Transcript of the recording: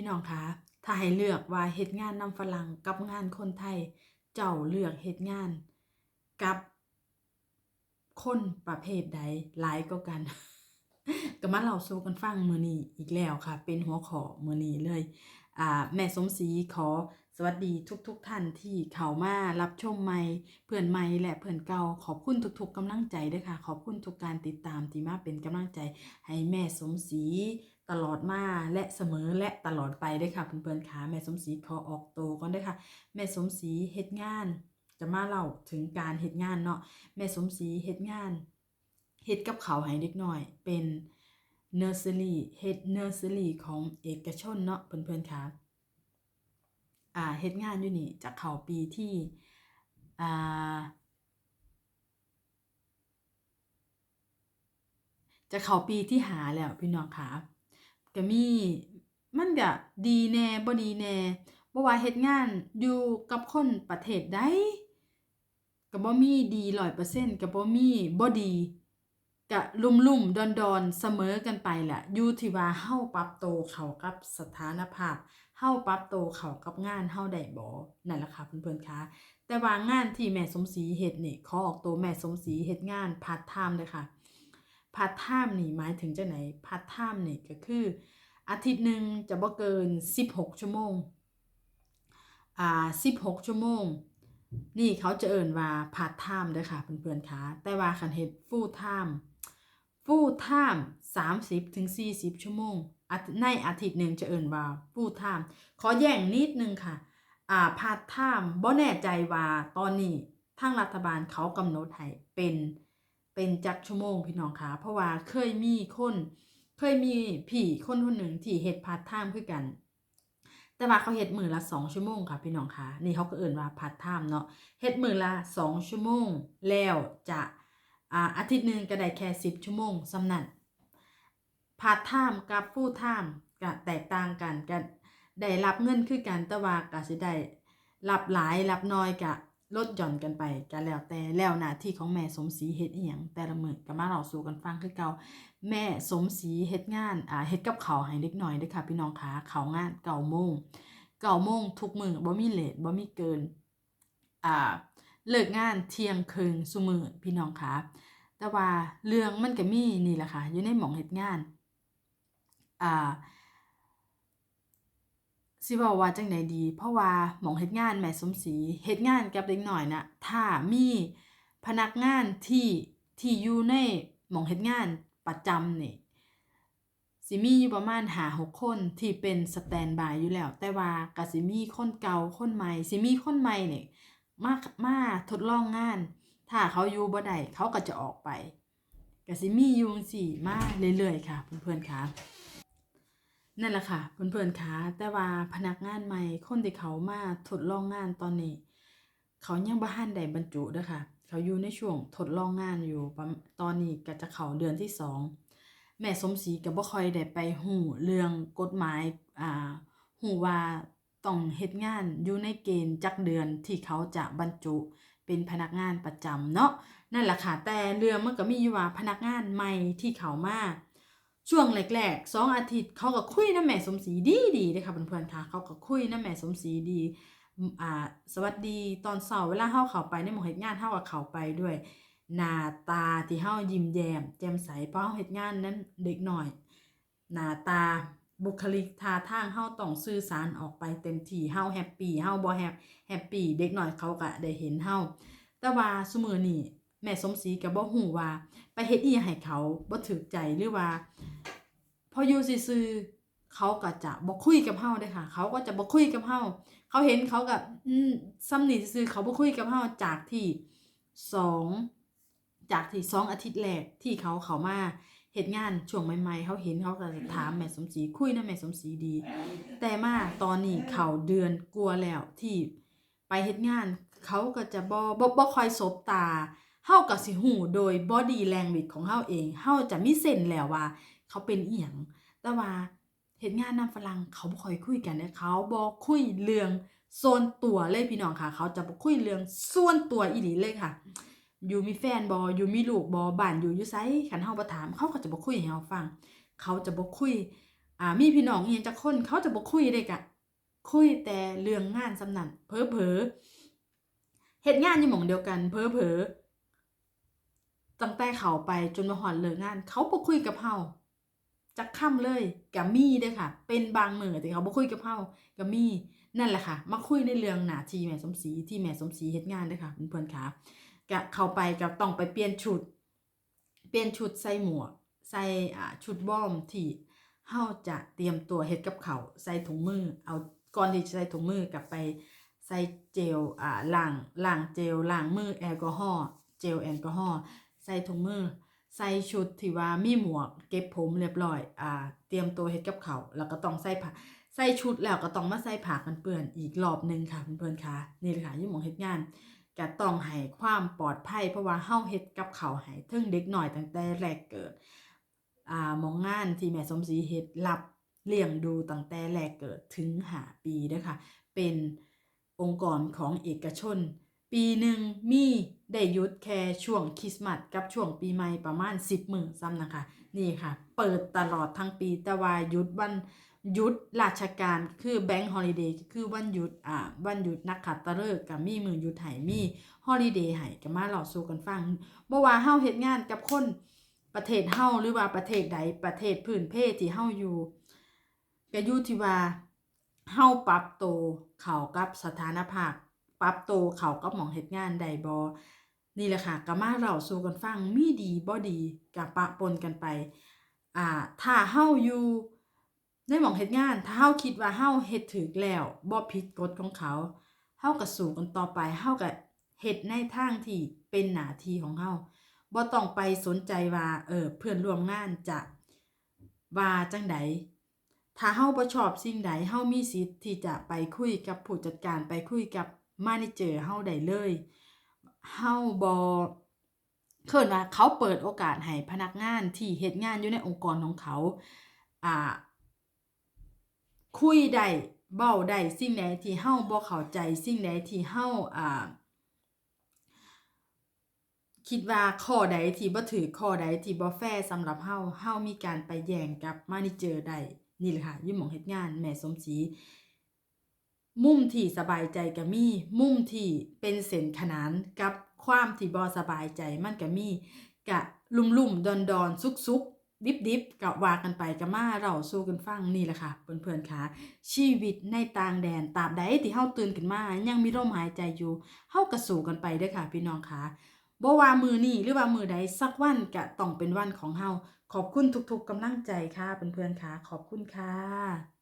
พี่น้องคะถ้าให้เลือกว่าเฮ็ดงานนำฝรั่งกับงานคนไทย เจ้าเลือกเฮ็ดงานกับคนประเภทใดหลายกว่ากันก็มาเล่าสู่กันฟังมือนี้อีกแล้วค่ะ เป็นหัวข้อมือนี้เลยอ่าแม่สมศรีขอสวัสดีทุกๆทท่านที่เข้ามารับชมใหม่เพื่อนใหม่และเพื่อนเก่าขอบคุณทุกๆกำลังใจด้วยค่ะ ขอบคุณทุกการติดตามที่มาเป็นกำลังใจให้แม่สมศรี ตลอดมาและเสมอและตลอดไปด้วยค่ะเพื่อนๆค่ะแม่สมศรีขอออกโตก่อนด้วยค่ะ แม่สมศรีเฮ็ดงาน จะมาเล่าถึงการเฮ็ดงานเนาะแม่สมศรีเฮ็ดงานเฮ็ดกับเขาให้เด็กน้อย เป็นเนอร์เซอรี่เฮ็ดเนอร์เซอรี่ของเอกชนเนาะเพื่อนๆค่ะอ่าเฮ็ดงานอยู่นี่จะเขาปีที่อ่าจะเข้าปีที่หาแล้วพี่น้องค่ะ ก็มี มันก็ดีแน่บ่ดีแน่บ่ว่าเฮ็ดงานอยู่กับคนประเทศใดก็บ่มีดี100%ก็บ่มีบ่ดีก็ลุ่มๆดอนๆเสมอกันไปแหละอยู่ที่ว่าเฮาปรับโตเข้ากับสถานภาพเฮาปรับโตเข้ากับงานเฮาได้บ่นั่นแหละค่ะเพื่อนๆคะแต่ว่างานที่แม่สมศรีเฮ็ดนี่ขอออกตัวแม่สมศรีเฮ็ดงานพาร์ทไทม์เด้ค่ะ พาร์ทไทม์นี่หมายถึงจังไหนพาร์ทไทม์นี่ก็คือ อาทิตย์หนึ่งจะบ่เกิน 16 ชั่วโมงอ่า16 ชั่วโมง นี่เขาจะเอิ่นว่าพาร์ทไทม์เด้ค่ะเพื่อนๆค่ะแต่ว่าคันเฮ็ดฟูลไทม์ฟูลไทม์30ถึง40 ชั่วโมงอาทิในอาทิตย์หนึ่งจะเอิ่นว่าฟูลไทม์ขอแย่งนิดนึงค่ะอ่าพาร์ทไทม์บ่แน่ใจว่าตอนนี้ทางรัฐบาลเขากำหนดให้เป็น เป็นจักชั่วโมงพี่น้องคะเพราะว่าเคยมีคนเคยมีพี่คนคนหนึ่งที่เฮ็ดพาร์ทไทม์คือกัน แต่ว่าเขาเฮ็ดมือละสองชั่วโมงค่ะพี่น้องคะนี่เขาก็เอิ่นว่าพาร์ทไทม์เนาะเฮ็ดมือละสองชั่วโมง แล้วจะอ่าอาทิตย์หนึ่งก็ได้แค่สิบชั่วโมงสำนั่นพาร์ทไทม์กับฟูลไทม์ก็แตกต่างกันก็ได้รับเงินคือกันแต่ว่าก็สิได้รับหลายรับน้อยก็ ลดหย่อนกันไปก็แล้วแต่แล้วหน้าที่ของแม่สมศรีเฮ็ดอีหยังแต่ละมื้อก็มาเล่าสู่กันฟังคือเก่าแม่สมศรีเฮ็ดงานอ่าเฮ็ดกับเขาให้เด็กน้อยเด้อค่ะพี่น้องคะเขางาน9โมง9โมงทุกมื้อบ่มีเลทบ่มีเกินอ่าเลิกงานเที่ยงครึ่งซุมื้อพี่น้องคะแต่ว่าเรื่องมันก็มีนี่แหละค่ะอยู่ในหม่องเฮ็ดงานอ่า สิบอกว่าจังไดดี เพราะว่าหมองเฮ็ดงานแม่สมศรีเฮ็ดงานกับเด็กหน้อยน่ะถ้ามีพนักงานที่ที่อยู่ในหมองเฮ็ดงานประจำนี่สิมีอยู่ประมาณ5-6คนที่เป็นสแตนบายอยู่แล้ว แต่ว่าก็สิมีคนเก่าคนใหม่สิมีคนใหม่นี่มามาทดลองงาน ถ้าเขาอยู่บ่ได้เขาก็จะออกไปก็สิมีอยู่งซี่มาเรื่อยๆค่ะ เพื่อนๆค่ะ นั่นแหละค่ะเพื่อนๆคะแต่ว่าพนักงานใหม่คนที่เขามาทดลองงานตอนนี้ เขายังบ่ทันได้บรรจุเด้อค่ะ เขาอยู่ในช่วงทดลองงานอยู่ตอนนี้ก็จะเข้าเดือนที่สองแม่สมศรีก็บ่ค่อยได้ไปฮู้เรื่องกฎหมายอ่าฮู้ว่าต้องเฮ็ดงานอยู่ในเกณฑ์จักเดือนที่เขาจะบรรจุเป็นพนักงานประจำเนาะนั่นแหละค่ะแต่เรื่องมันก็มีอยู่ว่าพนักงานใหม่ที่เขามา ช่วงแรกๆสองอาทิตย์เขาก็คุยนะแม่สมศรีดีดีเลยค่ะเพื่อนๆค่ะเขาก็คุยนะแม่สมศรีดีอ่าสวัสดีตอนเช้าเวลาเฮาเขาไปในหมู่เฮ็ดงานเฮาก็เขาไปด้วยหน้าตาที่เฮายิ้มแย้มแจ่มใสเพราะเฮาเฮ็ดงานนั้นเด็กหน้อยหน้าตาบุคลิกท่าทางเฮาต้องสื่อสารออกไปเต็มที่เฮาแฮปปี้เฮาบ่แฮปแฮปปี้เด็กหน้อยเขาก็ได้เห็นเฮาแต่ว่าซุมื้อนี้ แม่สมศรีก็บบ่ฮู้ว่า ไปเฮ็ดอีหยังให้เขาบ่ถูกใจหรือว่า พออยู่ซื่อๆเขาก็จะบ่คุยกับเฮาเด้ค่ะ เขาก็จะบ่คุยกับเฮาเขาเห็นเขาก็อืมซ้ำนี่ซื่อเขาบ่คุยกับเฮาจากที่สองจากที่สองอาทิตย์แรกที่เขาเข้ามาเฮ็ดงานช่วงใหม่ๆเขาเห็นเขาก็จะถามแม่สมศรีคุยนะแม่สมศรีดี แต่มาตอนนี้เขาเดือนกลัวแล้วที่ไปเฮ็ดงาน เขาก็จะบ่บ่บ่ค่อยสบตา เฮาก็สิฮู้โดย body language ของเฮาเองเฮาจะมีเซนแล้วว่า เขาเป็นอีหยังแต่ว่าเฮ็ดงานนำฝรั่งเขาบ่ค่อยคุยกันเด้เขาบ่คุยเรื่องส่วนตัวเลยพี่น้องค่ะ เขาจะบ่คุยเรื่องส่วนตัวอีหลีเลยค่ะอยู่มีแฟนบ่อยู่มีลูกบ่บ้านอยู่อยู่ไสคันเฮาบ่ถามเขาก็จะบ่คุยให้เฮาฟัง เขาจะบ่คุยอ่ามีพี่น้องอีหยังจักคนเขาจะบ่คุยเด้กะคุยแต่เรื่องงานสำนันเผลอๆเฮ็ดงานอยู่หม่องเดียวกันเผลอๆ ตั้งแต่เขาไปจนมาฮอดเลิกงาน เขาบ่คุยกับเฮาจักค่ำเลยก็มีเด้อค่ะ เป็นบางมือที่เขาบ่คุยกับเฮาก็มีนั่นแหละค่ะ มาคุยในเรื่องหน้าที่แม่สมศรีที่แม่สมศรีเฮ็ดงานเด้ค่ะเพื่อนๆค่ะก็เข้าไปก็ต้องไปเปลี่ยนชุด เปลี่ยนชุดใส่หมวก ใส่อ่าชุดวอมที่เฮาจะเตรียมตัวเฮ็ดกับเขาใส่ถุงมือ เอาก่อนที่จะใส่ถุงมือกลับไปใส่เจลอ่าล้างล้างเจลล้างมือแอลกอฮอล์เจลแอลกอฮอล์ ใส่ถุงมือ ใส่ชุดที่ว่ามีหมวก เก็บผมเรียบร้อย อ่า เตรียมตัวเฮ็ดกับเขาแล้วก็ต้องใส่ผ้าใส่ชุดแล้วก็ต้องมาใส่ผ้ากันเปื้อนอีกรอบหนึงค่ะเพื่อนๆค่ะนี่แหละค่ะยู่หมองเฮ็ดงานก็ต้องให้ความปลอดภัยเพราะว่าเฮาเฮ็ดกับเขาให้เทิงเด็กน้อยตั้งแต่แรกเกิดอ่ามองงานที่แม่สมศรีเฮ็ดรับเลี้ยงดูตั้งแต่แรกเกิดถึง5ปีเด้อค่ะเป็นองค์กรของเอกชน ปีหนึ่งมีได้ยุดแค่ช่วงคริสต์มาสกับช่วงปีใหม่ประมาณ 10มื้อซ้ำนะคะ นี่ค่ะ เปิดตลอดทั้งปีแต่ว่ายุดวันยุดราชการคือแบงค์ฮอลิเดย์คือวันหยุดอ่าวันหยุดนักขัตฤกษ์ก็มีมือหยุดให้มีฮอลิเดย์ให้ก็มาเล่าสู่กันฟังบ่ว่าเฮาเฮ็ดงานกับคนประเทศเฮาหรือว่าประเทศใดประเทศพื้นเพที่เฮาอยู่ก็อยู่ที่ว่าเฮาปรับโตวเข้ากับสถานภาพ ปรับโตเขากับหมองเฮ็ดงานได้บ่นี่แหละค่ะก็มาเล่าสู่กันฟังมีดีบ่ดีก็ปะปนกันไปอ่าถ้าเฮาอยู่ในหมองเฮ็ดงาน ถ้าเฮาคิดว่าเฮาเฮ็ดถูกแล้วบ่ผิดกฎของเขาเฮาก็สู้กันต่อไปเฮาก็เฮ็ดในทางที่เป็นหน้าที่ของเฮาบ่ต้องไปสนใจว่าเออเพื่อนร่วมงานจะว่าจังใดถ้าเฮาบ่ชอบสิ่งใดเฮามีสิทธิ์ที่จะไปคุยกับผู้จัดการไปคุยกับ มาเนเจอเฮาได้เลยเฮาบ่เคิ้นว่าเขาเปิดโอกาสให้พนักงานที่เฮ็ดงานอยู่ในองค์กรของเขาอ่าคุยได้เว้าได้สิ่งใดที่เฮาบ่เข้าใจสิ่งใดที่เฮาอ่าคิดว่าข้อใดที่บ่ถูกข้อใดที่บ่แฟร์สำหรับเฮาเฮามีการไปแย้งกับมาเนเจอร์ได้นี่แหละค่ะอยู่หมองเฮ็ดงานแม่สมศรี มุมที่สบายใจก็มี มุมที่เป็นเส้นขนานกับความที่บ่สบายใจมันก็มีก็ลุ่มๆดอนๆสุกๆดิบๆก็ว่ากันไปก็มาเล่าสู่กันฟังนี่แหละค่ะเพื่อนๆค่ะชีวิตในต่างแดนตราบใดที่เฮาตื่นขึ้นมายังมีลมหายใจอยู่เฮาก็สู้กันไปเด้อค่ะ พี่น้องค่ะบ่ว่ามือนี้หรือว่ามือใดสักวันก็ต้องเป็นวันของเฮาขอบคุณทุกๆกำลังใจค่ะเพื่อนๆค่ะขอบคุณค่ะ